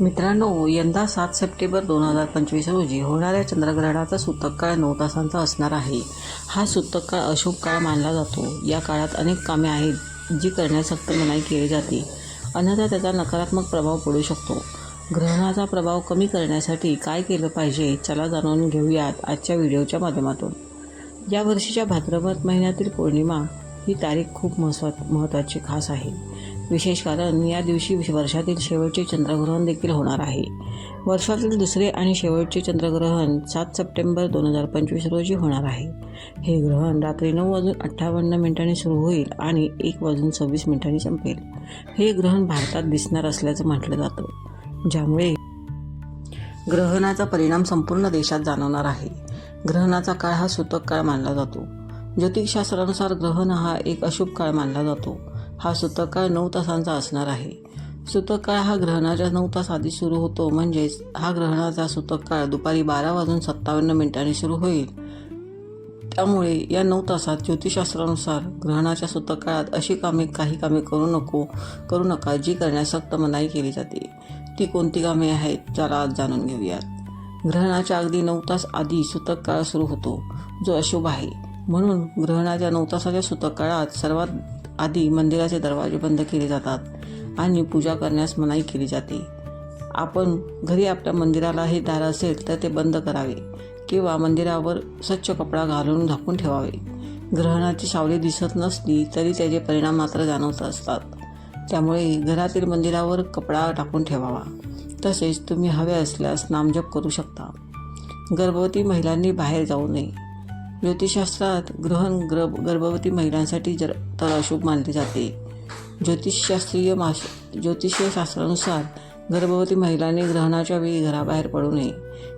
मित्रांनो यंदा सात सप्टेंबर दोन हजार पंचवीस रोजी होणाऱ्या चंद्रग्रहणाचा सूतक काळ नऊ तासांचा असणार आहे. हा सूतक काळ अशुभ काळ मानला जातो. या काळात अनेक कामे आहेत जी करण्यास सक्त मनाई केली जाते. अन्यथा त्याचा नकारात्मक प्रभाव पडू शकतो. ग्रहणाचा प्रभाव कमी करण्यासाठी काय केलं पाहिजे चला जाणून घेऊयात आजच्या व्हिडिओच्या माध्यमातून. या वर्षीच्या भाद्रपद महिन्यातील पौर्णिमा ही तारीख खूप महत्वा महत्त्वाची खास आहे. विशेष कारण या दिवशी वर्षातील शेवटचे चंद्रग्रहण देखील होणार आहे. वर्षातील दुसरे आणि शेवटचे चंद्रग्रहण सात सप्टेंबर दोन हजार पंचवीस रोजी होणार आहे. हे ग्रहण रात्री नऊ वाजून अठ्ठावन्न मिनिटांनी सुरू होईल आणि एक वाजून सव्वीस मिनिटांनी संपेल. हे ग्रहण भारतात दिसणार असल्याचं म्हटलं जातं. ज्यामुळे ग्रहणाचा परिणाम संपूर्ण देशात जाणवणार आहे. ग्रहणाचा काळ हा सूतक काळ मानला जातो. ज्योतिषशास्त्रानुसार ग्रहण हा एक अशुभ काळ मानला जातो. हा सुतकाळ नऊ तासांचा असणार आहे. सुतकाळ हा ग्रहणाच्या नऊ तास आधी सुरू होतो. म्हणजेच हा ग्रहणाचा सुतकाळ दुपारी बारा वाजून सत्तावन्न मिनिटांनी सुरू होईल. त्यामुळे या नऊ तासात ज्योतिषशास्त्रानुसार ग्रहणाच्या सुतकाळात अशी कामे काही कामे करू नको करू नका जी करण्यास सक्त मनाई केली जाते. ती कोणती कामे आहेत चला आज जाणून घेऊयात. ग्रहणाच्या अगदी नऊ तास आधी सूतक काळ सुरू होतो जो अशुभ आहे. म्हणून ग्रहणाच्या नऊ तासाच्या सूतक काळात सर्वात आधी मंदिराचे दरवाजे बंद केले जातात आणि पूजा करण्यास मनाई केली जाते. आपण घरी आपल्या मंदिराला हे दार असेल तर ते बंद करावे किंवा मंदिरावर स्वच्छ कपडा घालून झाकून ठेवावे. ग्रहणाची सावली दिसत नसली तरी त्याचे परिणाम मात्र जाणवत असतात. त्यामुळे घरातील मंदिरावर कपडा टाकून ठेवावा. तसेच तुम्ही हवे असल्यास नामजप करू शकता. गर्भवती महिलांनी बाहेर जाऊ नये. ज्योतिषशास्त्रात ग्रहण गर्भ गर्भवती महिलांसाठी जर तर अशुभ मानले जाते. ज्योतिषशास्त्रीय माश ज्योतिषशास्त्रानुसार गर्भवती महिलांनी ग्रहणाच्या वेळी घराबाहेर पडू नये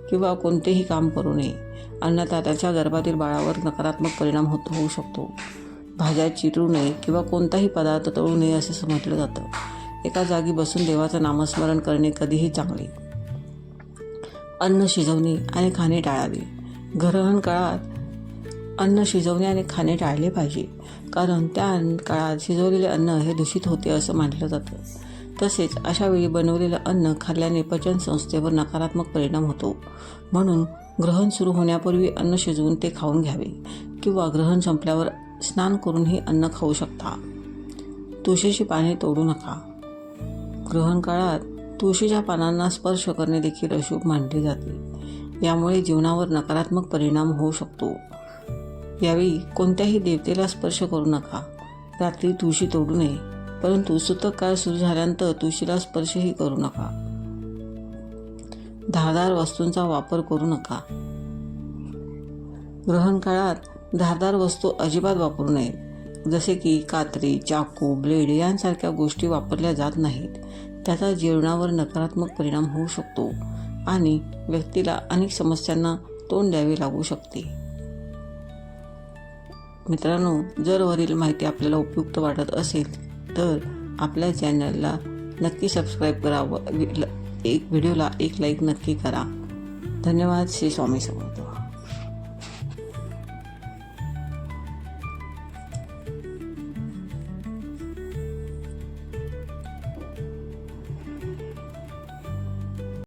किंवा कोणतेही काम करू नये. अन्यथा त्याच्या गर्भातील बाळावर नकारात्मक परिणाम होत होऊ शकतो. भाज्या चिरू नये किंवा कोणताही पदार्थ तळू नये असे समजलं जातं. एका जागी बसून देवाचं नामस्मरण करणे कधीही चांगले. अन्न शिजवणे आणि खाणे टाळावे. ग्रहण काळात अन्न शिजवणे आणि खाणे टाळले पाहिजे. कारण त्या काळात शिजवलेले अन्न हे दूषित होते असं मानलं जातं. तसेच अशा वेळी बनवलेलं अन्न खाल्ल्याने पचन संस्थेवर नकारात्मक परिणाम होतो. म्हणून ग्रहण सुरू होण्यापूर्वी अन्न शिजवून ते खाऊन घ्यावे किंवा ग्रहण संपल्यावर स्नान करूनही अन्न खाऊ शकता. तुळशीची पाने तोडू नका. ग्रहण काळात तुळशीच्या पानांना स्पर्श करणे देखील अशुभ मानले जाते. यामुळे जीवनावर नकारात्मक परिणाम होऊ शकतो. यावेळी कोणत्याही देवतेला स्पर्श करू नका. रात्री तुळशी तोडू नये. परंतु सुतक काळ सुरू झाल्यानंतर तुळशीला स्पर्शही करू नका. धारदार वस्तूंचा वापर करू नका. ग्रहण काळात धारदार वस्तू अजिबात वापरू नयेत. जसे की कात्री चाकू ब्लेड यांसारख्या गोष्टी वापरल्या जात नाहीत. त्याचा जीवनावर नकारात्मक परिणाम होऊ शकतो आणि व्यक्तीला अनेक समस्यांना तोंड द्यावे लागू शकते. मित्रांनो जर वरील माहिती आपल्याला उपयुक्त वाटत असेल तर आपल्या चॅनलला नक्की सबस्क्राईब करावं. एक व्हिडिओला एक लाईक नक्की करा. धन्यवाद. श्री स्वामी समर्थ.